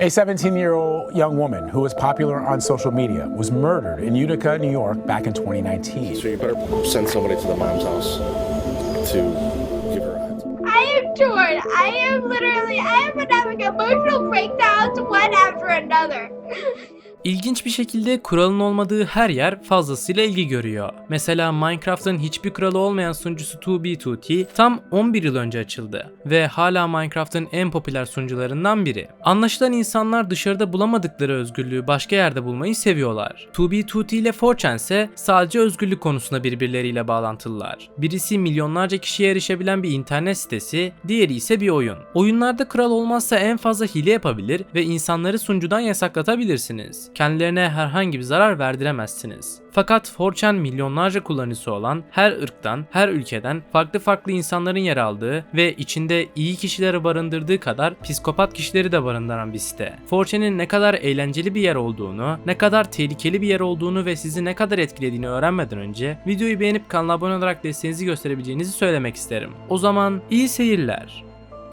A 17 year old young woman who was popular on social media was murdered in Utica, New York back in 2019. So you better send somebody to the mom's house to give her a. I am torn. I am literally, I am having emotional breakdowns one after another. İlginç bir şekilde kuralın olmadığı her yer fazlasıyla ilgi görüyor. Mesela Minecraft'ın hiçbir kuralı olmayan sunucusu 2B2T tam 11 yıl önce açıldı ve hala Minecraft'ın en popüler sunucularından biri. Anlaşılan insanlar dışarıda bulamadıkları özgürlüğü başka yerde bulmayı seviyorlar. 2B2T ile 4chan ise sadece özgürlük konusunda birbirleriyle bağlantılılar. Birisi milyonlarca kişiye erişebilen bir internet sitesi, diğeri ise bir oyun. Oyunlarda kural olmazsa en fazla hile yapabilir ve insanları sunucudan yasaklatabilirsiniz. Kendilerine herhangi bir zarar verdiremezsiniz. Fakat 4chan milyonlarca kullanıcısı olan her ırktan, her ülkeden farklı farklı insanların yer aldığı ve içinde iyi kişileri barındırdığı kadar psikopat kişileri de barındıran bir site. 4chan'in ne kadar eğlenceli bir yer olduğunu, ne kadar tehlikeli bir yer olduğunu ve sizi ne kadar etkilediğini öğrenmeden önce videoyu beğenip kanala abone olarak desteğinizi gösterebileceğinizi söylemek isterim. O zaman iyi seyirler.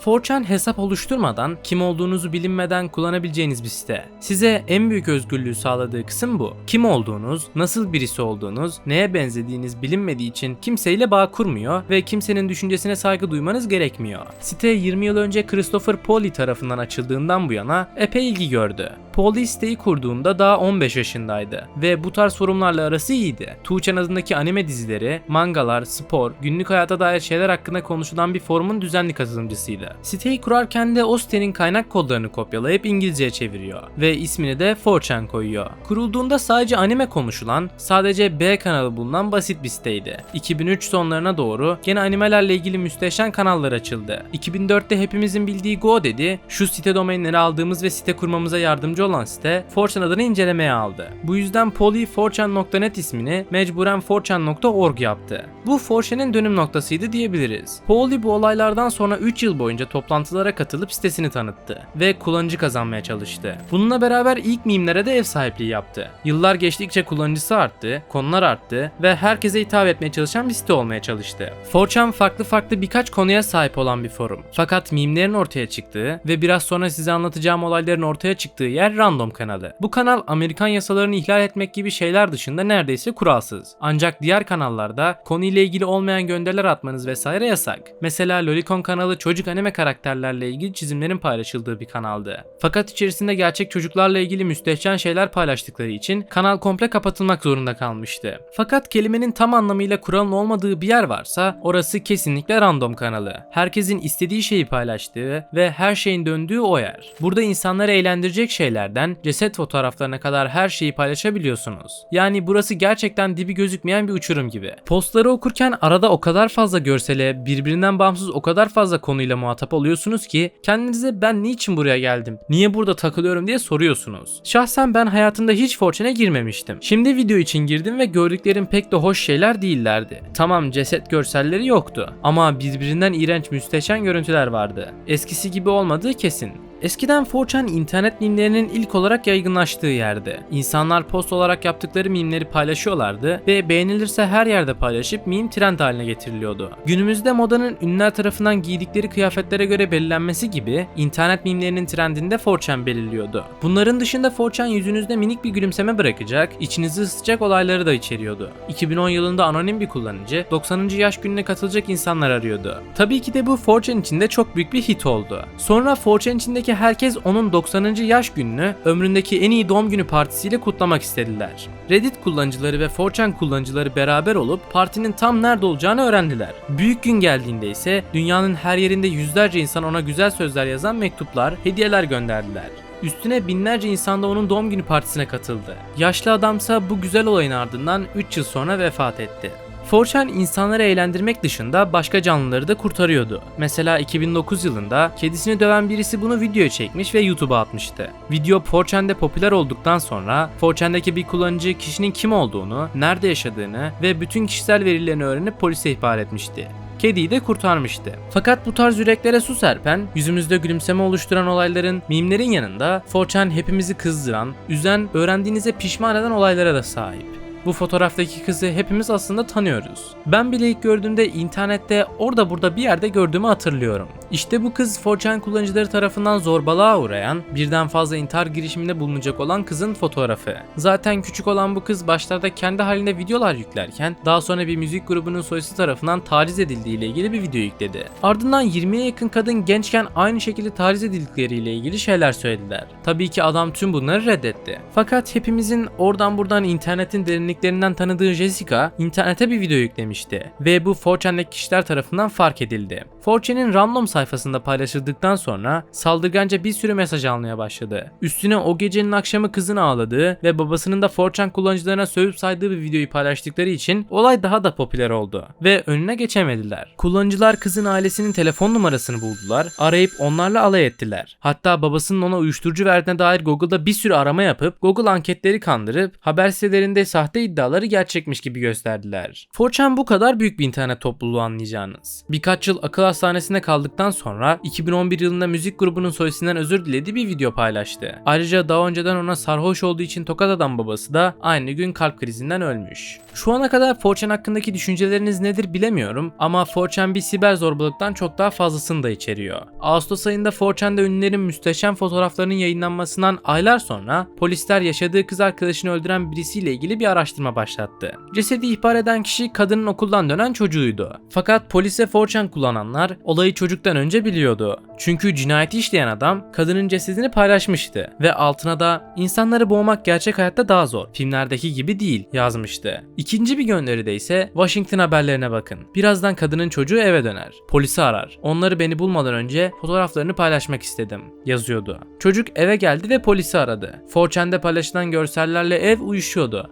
4chan hesap oluşturmadan, kim olduğunuzu bilinmeden kullanabileceğiniz bir site. Size en büyük özgürlüğü sağladığı kısım bu. Kim olduğunuz, nasıl birisi olduğunuz, neye benzediğiniz bilinmediği için kimseyle bağ kurmuyor ve kimsenin düşüncesine saygı duymanız gerekmiyor. Site 20 yıl önce Christopher Pauly tarafından açıldığından bu yana epey ilgi gördü. Pauly siteyi kurduğunda daha 15 yaşındaydı ve bu tarz forumlarla arası iyiydi. 2chan adındaki anime dizileri, mangalar, spor, günlük hayata dair şeyler hakkında konuşulan bir forumun düzenli katılımcısıydı. Siteyi kurarken de o kaynak kodlarını kopyalayıp İngilizceye çeviriyor ve ismini de 4chan koyuyor. Kurulduğunda sadece anime konuşulan, sadece B kanalı bulunan basit bir siteydi. 2003 sonlarına doğru gene animelerle ilgili müsteşen kanallar açıldı. 2004'te hepimizin bildiği GoDaddy, şu site domainleri aldığımız ve site kurmamıza yardımcı olan site 4chan adını incelemeye aldı. Bu yüzden poly4chan.net ismini mecburen 4chan.org yaptı. Bu 4chan'in dönüm noktasıydı diyebiliriz. Poly bu olaylardan sonra 3 yıl boyunca toplantılara katılıp sitesini tanıttı ve kullanıcı kazanmaya çalıştı. Bununla beraber ilk mimlere de ev sahipliği yaptı. Yıllar geçtikçe kullanıcısı arttı, konular arttı ve herkese hitap etmeye çalışan bir site olmaya çalıştı. 4chan farklı farklı birkaç konuya sahip olan bir forum. Fakat mimlerin ortaya çıktığı ve biraz sonra size anlatacağım olayların ortaya çıktığı yer Random kanalı. Bu kanal Amerikan yasalarını ihlal etmek gibi şeyler dışında neredeyse kuralsız. Ancak diğer kanallarda konuyla ilgili olmayan gönderiler atmanız vesaire yasak. Mesela Lolicon kanalı çocuk anime karakterlerle ilgili çizimlerin paylaşıldığı bir kanaldı. Fakat içerisinde gerçek çocuklarla ilgili müstehcen şeyler paylaştıkları için kanal komple kapatılmak zorunda kalmıştı. Fakat kelimenin tam anlamıyla kuralın olmadığı bir yer varsa orası kesinlikle random kanalı. Herkesin istediği şeyi paylaştığı ve her şeyin döndüğü o yer. Burada insanları eğlendirecek şeylerden ceset fotoğraflarına kadar her şeyi paylaşabiliyorsunuz. Yani burası gerçekten dibi gözükmeyen bir uçurum gibi. Postları okurken arada o kadar fazla görsele, birbirinden bağımsız o kadar fazla konuyla muhatap oluyorsunuz ki kendinize ben niçin buraya geldim, niye burada takılıyorum diye soruyorsunuz. Şahsen ben hayatımda hiç Fortune'e girmemiştim. Şimdi video için girdim ve gördüklerim pek de hoş şeyler değillerdi. Tamam ceset görselleri yoktu ama birbirinden iğrenç müsteşen görüntüler vardı. Eskisi gibi olmadığı kesin. Eskiden 4chan internet mimlerinin ilk olarak yaygınlaştığı yerdi. İnsanlar post olarak yaptıkları mimleri paylaşıyorlardı ve beğenilirse her yerde paylaşıp meme trend haline getiriliyordu. Günümüzde modanın ünlüler tarafından giydikleri kıyafetlere göre belirlenmesi gibi internet mimlerinin trendinde 4chan belirliyordu. Bunların dışında 4chan yüzünüzde minik bir gülümseme bırakacak, içinizi ısıtacak olayları da içeriyordu. 2010 yılında anonim bir kullanıcı 90. yaş gününe katılacak insanlar arıyordu. Tabii ki de bu 4chan içinde çok büyük bir hit oldu. Sonra 4chan içindeki herkes onun 90. yaş gününü ömründeki en iyi doğum günü partisiyle kutlamak istediler. Reddit kullanıcıları ve 4chan kullanıcıları beraber olup partinin tam nerede olacağını öğrendiler. Büyük gün geldiğinde ise dünyanın her yerinde yüzlerce insan ona güzel sözler yazan mektuplar, hediyeler gönderdiler. Üstüne binlerce insan da onun doğum günü partisine katıldı. Yaşlı adamsa bu güzel olayın ardından 3 yıl sonra vefat etti. 4chan insanları eğlendirmek dışında başka canlıları da kurtarıyordu. Mesela 2009 yılında kedisini döven birisi bunu videoya çekmiş ve YouTube'a atmıştı. Video 4chan'de popüler olduktan sonra 4chan'daki bir kullanıcı kişinin kim olduğunu, nerede yaşadığını ve bütün kişisel verilerini öğrenip polise ihbar etmişti kediyi de kurtarmıştı. Fakat bu tarz yüreklere su serpen, yüzümüzde gülümseme oluşturan olayların, mimlerin yanında 4chan hepimizi kızdıran, üzen, öğrendiğinize pişman eden olaylara da sahip. Bu fotoğraftaki kızı hepimiz aslında tanıyoruz. Ben bile ilk gördüğümde internette orada burada bir yerde gördüğümü hatırlıyorum. İşte bu kız 4chan kullanıcıları tarafından zorbalığa uğrayan, birden fazla intihar girişiminde bulunacak olan kızın fotoğrafı. Zaten küçük olan bu kız başlarda kendi halinde videolar yüklerken daha sonra bir müzik grubunun soyası tarafından taciz edildiği ile ilgili bir video yükledi. Ardından 20'ye yakın kadın gençken aynı şekilde taciz edildikleriyle ilgili şeyler söylediler. Tabii ki adam tüm bunları reddetti. Fakat hepimizin oradan buradan internetin derinliklerinden tanıdığı Jessica internete bir video yüklemişti ve bu 4chan'daki kişiler tarafından fark edildi. 4chan'in random sayfasında paylaşıldıktan sonra saldırganca bir sürü mesaj almaya başladı. Üstüne o gecenin akşamı kızın ağladığı ve babasının da 4chan kullanıcılarına sövüp saydığı bir videoyu paylaştıkları için olay daha da popüler oldu ve önüne geçemediler. Kullanıcılar kızın ailesinin telefon numarasını buldular, arayıp onlarla alay ettiler. Hatta babasının ona uyuşturucu verdiğine dair Google'da bir sürü arama yapıp Google anketleri kandırıp haber sitelerinde sahte iddiaları gerçekmiş gibi gösterdiler. 4chan bu kadar büyük bir internet topluluğu anlayacağınız. Birkaç yıl akıl hastanesinde kaldıktan sonra 2011 yılında müzik grubunun solisinden özür dilediği bir video paylaştı. Ayrıca daha önceden ona sarhoş olduğu için tokat atan babası da aynı gün kalp krizinden ölmüş. Şu ana kadar 4chan hakkındaki düşünceleriniz nedir bilemiyorum ama 4chan bir siber zorbalıktan çok daha fazlasını da içeriyor. Ağustos ayında 4chan'da ünlülerin müsteşem fotoğraflarının yayınlanmasından aylar sonra polisler yaşadığı kız arkadaşını öldüren birisiyle ilgili bir araştırma başlattı. Cesedi ihbar eden kişi kadının okuldan dönen çocuğuydu. Fakat polise 4chan kullananlar olayı çocuktan önce biliyordu. Çünkü cinayeti işleyen adam kadının cesedini paylaşmıştı ve altına da insanları boğmak gerçek hayatta daha zor. Filmlerdeki gibi değil yazmıştı. İkinci bir gönderide ise Washington haberlerine bakın. Birazdan kadının çocuğu eve döner. Polisi arar. Onları beni bulmadan önce fotoğraflarını paylaşmak istedim yazıyordu. Çocuk eve geldi ve polisi aradı. 4chan'de paylaşılan görsellerle ev uyuşuyordu.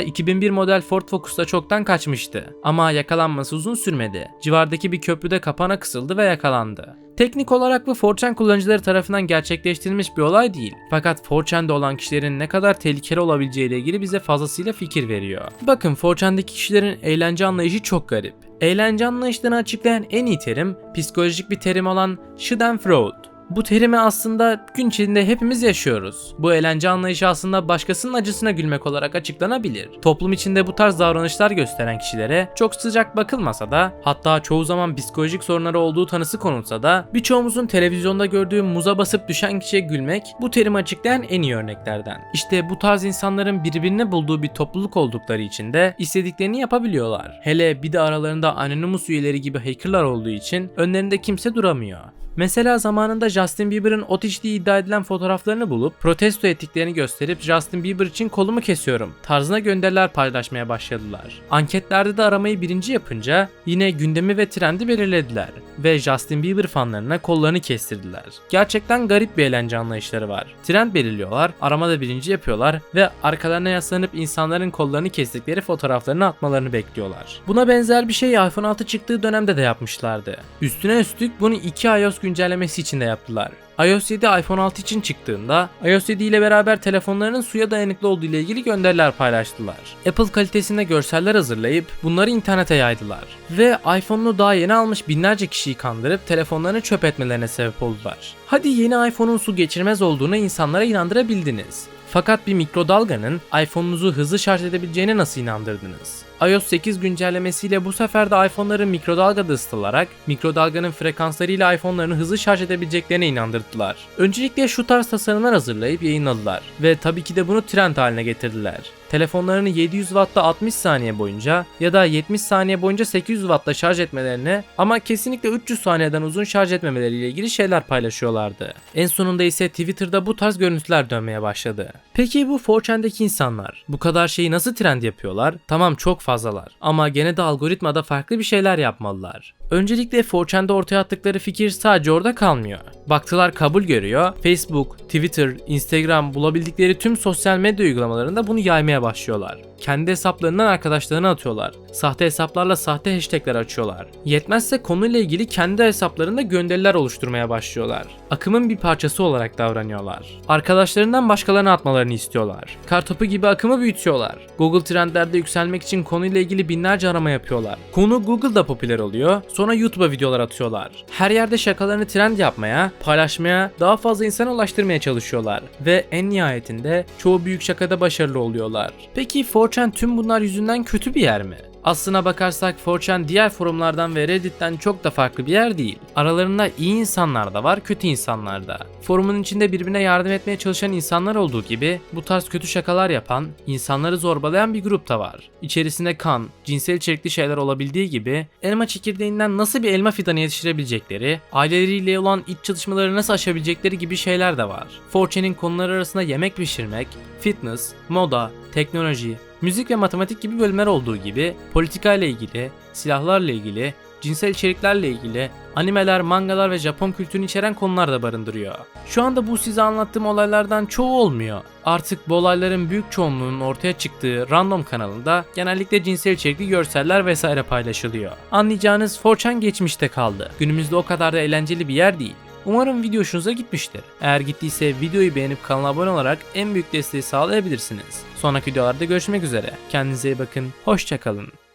Adamsa 2001 model Ford Focus'ta çoktan kaçmıştı. Ama yakalanması uzun sürmedi. Civardaki bir köprüde kapana kısıldı ve yakalandı. Teknik olarak bu 4chan kullanıcıları tarafından gerçekleştirilmiş bir olay değil. Fakat 4chan'de olan kişilerin ne kadar tehlikeli olabileceği ile ilgili bize fazlasıyla fikir veriyor. Bakın 4chan'daki kişilerin eğlence anlayışı çok garip. Eğlence anlayışlarını açıklayan en iyi terim psikolojik bir terim olan Schadenfreude. Bu terimi aslında gün içinde hepimiz yaşıyoruz. Bu eğlence anlayışı aslında başkasının acısına gülmek olarak açıklanabilir. Toplum içinde bu tarz davranışlar gösteren kişilere çok sıcak bakılmasa da hatta çoğu zaman psikolojik sorunları olduğu tanısı konulsa da birçoğumuzun televizyonda gördüğü muza basıp düşen kişiye gülmek bu terimi açıklayan en iyi örneklerden. İşte bu tarz insanların birbirini bulduğu bir topluluk oldukları için de istediklerini yapabiliyorlar. Hele bir de aralarında Anonymous üyeleri gibi hackerlar olduğu için önlerinde kimse duramıyor. Mesela zamanında Justin Bieber'ın ot içtiği iddia edilen fotoğraflarını bulup protesto ettiklerini gösterip Justin Bieber için kolumu kesiyorum tarzına gönderiler paylaşmaya başladılar. Anketlerde de aramayı birinci yapınca yine gündemi ve trendi belirlediler ve Justin Bieber fanlarına kollarını kestirdiler. Gerçekten garip bir eğlence anlayışları var. Trend belirliyorlar, aramada birinci yapıyorlar ve arkalarına yaslanıp insanların kollarını kestikleri fotoğraflarını atmalarını bekliyorlar. Buna benzer bir şey iPhone 6 çıktığı dönemde de yapmışlardı. Üstüne üstlük bunu 2 iOS güncellemesi için de yaptılar. iOS 7 iPhone 6 için çıktığında iOS 7 ile beraber telefonlarının suya dayanıklı olduğu ile ilgili gönderiler paylaştılar. Apple kalitesinde görseller hazırlayıp bunları internete yaydılar. Ve iPhone'unu daha yeni almış binlerce kişiyi kandırıp telefonlarını çöp etmelerine sebep oldular. Hadi yeni iPhone'un su geçirmez olduğunu insanlara inandırabildiniz. Fakat bir mikrodalganın iPhone'unuzu hızlı şarj edebileceğine nasıl inandırdınız? iOS 8 güncellemesiyle bu sefer de iPhone'ların mikrodalgada ısıtılarak mikrodalganın frekanslarıyla iPhone'larını hızlı şarj edebileceklerine inandırdılar. Öncelikle şu tarz tasarımlar hazırlayıp yayınladılar ve tabii ki de bunu trend haline getirdiler. Telefonlarını 700 Watt'ta 60 saniye boyunca ya da 70 saniye boyunca 800 Watt'ta şarj etmelerine ama kesinlikle 300 saniyeden uzun şarj etmemeleriyle ilgili şeyler paylaşıyorlardı. En sonunda ise Twitter'da bu tarz görüntüler dönmeye başladı. Peki bu 4chan'deki insanlar bu kadar şeyi nasıl trend yapıyorlar? Tamam çok fazlalar ama gene de algoritmada farklı bir şeyler yapmalılar. Öncelikle 4chan'da ortaya attıkları fikir sadece orada kalmıyor. Baktılar kabul görüyor. Facebook, Twitter, Instagram bulabildikleri tüm sosyal medya uygulamalarında bunu yaymaya başlıyorlar. Kendi hesaplarından arkadaşlarına atıyorlar. Sahte hesaplarla sahte hashtagler açıyorlar. Yetmezse konuyla ilgili kendi hesaplarında gönderiler oluşturmaya başlıyorlar. Akımın bir parçası olarak davranıyorlar. Arkadaşlarından başkalarına atmalarını istiyorlar. Kartopu gibi akımı büyütüyorlar. Google trendlerde yükselmek için konuyla ilgili binlerce arama yapıyorlar. Konu Google'da popüler oluyor. Sonra YouTube'a videolar atıyorlar. Her yerde şakalarını trend yapmaya, paylaşmaya, daha fazla insana ulaştırmaya çalışıyorlar. Ve en nihayetinde çoğu büyük şakada başarılı oluyorlar. Peki 4chan tüm bunlar yüzünden kötü bir yer mi? Aslına bakarsak 4chan diğer forumlardan ve Reddit'ten çok da farklı bir yer değil. Aralarında iyi insanlar da var, kötü insanlar da. Forumun içinde birbirine yardım etmeye çalışan insanlar olduğu gibi bu tarz kötü şakalar yapan, insanları zorbalayan bir grup da var. İçerisinde kan, cinsel içerikli şeyler olabildiği gibi elma çekirdeğinden nasıl bir elma fidanı yetiştirebilecekleri, aileleriyle olan iç çatışmaları nasıl aşabilecekleri gibi şeyler de var. 4chan'in konuları arasında yemek pişirmek, fitness, moda, teknoloji, müzik ve matematik gibi bölümler olduğu gibi politika ile ilgili, silahlarla ilgili, cinsel içeriklerle ilgili, animeler, mangalar ve Japon kültürünü içeren konular da barındırıyor. Şu anda bu size anlattığım olaylardan çoğu olmuyor. Artık bu olayların büyük çoğunluğunun ortaya çıktığı random kanalında genellikle cinsel içerikli görseller vesaire paylaşılıyor. Anlayacağınız 4chan geçmişte kaldı. Günümüzde o kadar da eğlenceli bir yer değil. Umarım video hoşunuza gitmiştir. Eğer gittiyse videoyu beğenip kanala abone olarak en büyük desteği sağlayabilirsiniz. Sonraki videolarda görüşmek üzere. Kendinize iyi bakın. Hoşçakalın.